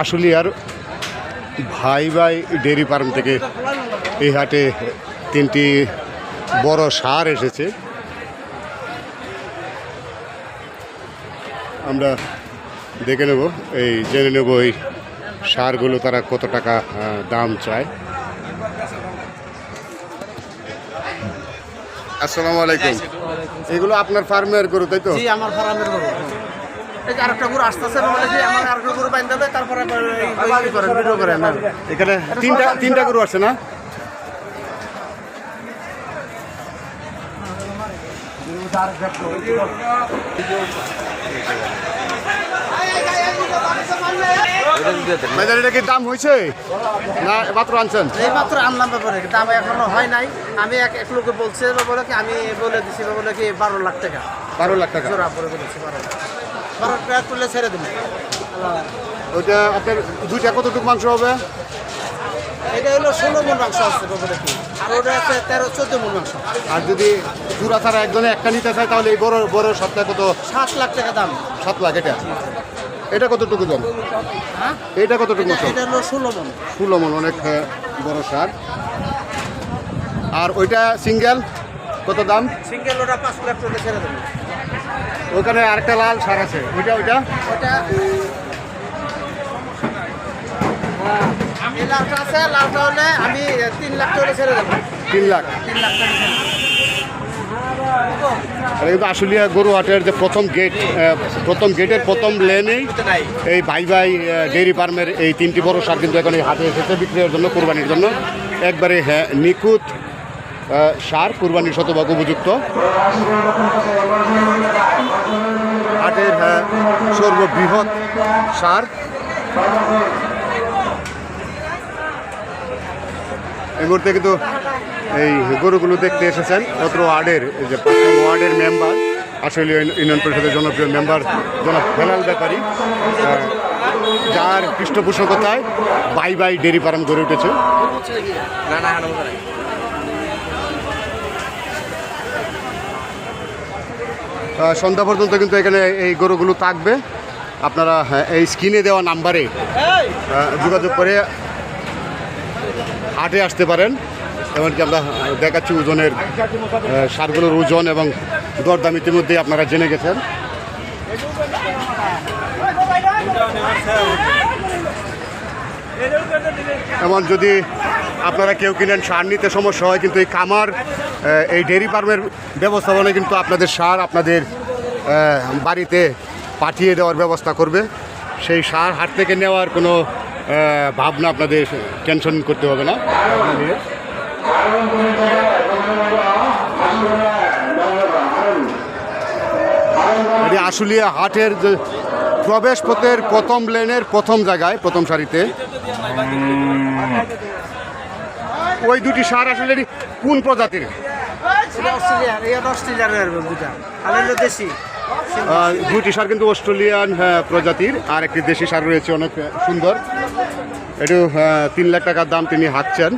আশুলিয়ার ভাই ভাই ডেয়ারি ফার্ম থেকে এই হাটে তিনটি বড় সার এসেছে। আমরা দেখে নেব এই জেনে নেব এই সারগুলো তারা কত টাকা দাম চায়। আসসালামু আলাইকুম। এগুলো আপনার ফার্মের গরু তাই তো? আমার ফার্মের গরু। এই যে আরেকটা গরু আসতেছে বলে আমার আরেকটা গরু বাইন দেবে তারপরে করেন ভিডিও করেন এখানে তিনটা তিনটা গরু না? এটা কি দাম হয়েছে? না মাত্র আনছেন? এই মাত্র আনলাম ব্যাপারে দাম এখনও হয় নাই। আমি এক এক লোকে বলছে বলে কি আমি বলে দিছি বলে কি বারো লাখ টাকা। বারো লাখ টাকা। জোড়া পরে বলেছি বারো লাখ। বারো টাকা তুলে ছেড়ে দেবো। ওইটা আপনার দুইটা কতটুকু মাংস হবে? এটা হলো ষোলো মন মাংস আছে কি। আর ওটা আছে তেরো চোদ্দ মন মাংস। আর যদি জোড়া ছাড়া একজনে একটা নিতে চায় তাহলে এই বড় বড় সপ্তাহে কত? সাত লাখ টাকা দাম। সাত লাখ এটা? এটা কতটুকু দাম? হ্যাঁ? এটা কতটুকু এটা হলো ষোলো মন। ষোলো মন অনেক আহ, বড় সার। আর ওইটা সিঙ্গেল কত দাম? সিঙ্গেল ওটা পাঁচ লাখ টাকা ছেড়ে দেবো। ওখানে আরেকটা লাল সার আছে। ওইটা ওইটা? লালটা আছে লালটা হলে আমি তিন লাখ টাকা ছেড়ে দেবো। তিন লাখ। তিন লাখ টাকা ছেড়ে দেবো। আর কিন্তু আশুলিয়া গরু হাটের যে প্রথম গেট প্রথম গেটের প্রথম লেনেই এই ভাই ভাই ডেইরি ফার্মের এই তিনটি বড় সার কিন্তু এখন এই হাটে এসেছে বিক্রয়ের জন্য কোরবানির জন্য। একবারে হ্যাঁ নিখুঁত সার কোরবানির শতভাগ উপযুক্ত। হাটের হ্যাঁ সর্ববৃহৎ সার। এই মুহূর্তে কিন্তু এই গরুগুলো দেখতে এসেছেন অত্র ওয়ার্ডের এই যে ওয়ার্ডের মেম্বার আসলে ইউনিয়ন পরিষদের জনপ্রিয় মেম্বার জনাব হেলাল ব্যাপারী যার পৃষ্ঠপোষকতায় বাই বাই ডেরি ফার্ম গড়ে উঠেছে। সন্ধ্যা পর্যন্ত কিন্তু এখানে এই গরুগুলো থাকবে। আপনারা হ্যাঁ, এই স্ক্রিনে দেওয়া নাম্বারে যোগাযোগ করে হাটে আসতে পারেন। এমনকি আমরা দেখাচ্ছি ওজনের সারগুলোর ওজন এবং দরদাম ইতিমধ্যেই আপনারা জেনে গেছেন। এমন যদি আপনারা কেউ কিনেন সার নিতে সমস্যা হয়, কিন্তু এই খামার এই ডেয়ারি ফার্মের ব্যবস্থাপনায় কিন্তু আপনাদের সার আপনাদের বাড়িতে পাঠিয়ে দেওয়ার ব্যবস্থা করবে। সেই সার হাট থেকে নেওয়ার কোনো ভাবনা আপনাদের টেনশন করতে হবে না। আশুলিয়া হাটের যে প্রবেশ পথের প্রথম লেনের প্রথম জায়গায় প্রথম সারিতে। ওই দুটি সার আসলে কোন প্রজাতির? দুটা। সার কিন্তু অস্ট্রেলিয়ান হ্যাঁ, প্রজাতির। আর একটি দেশি সার রয়েছে অনেক সুন্দর। একটু আহ, তিন লাখ টাকার দাম তিনি হাঁকছেন।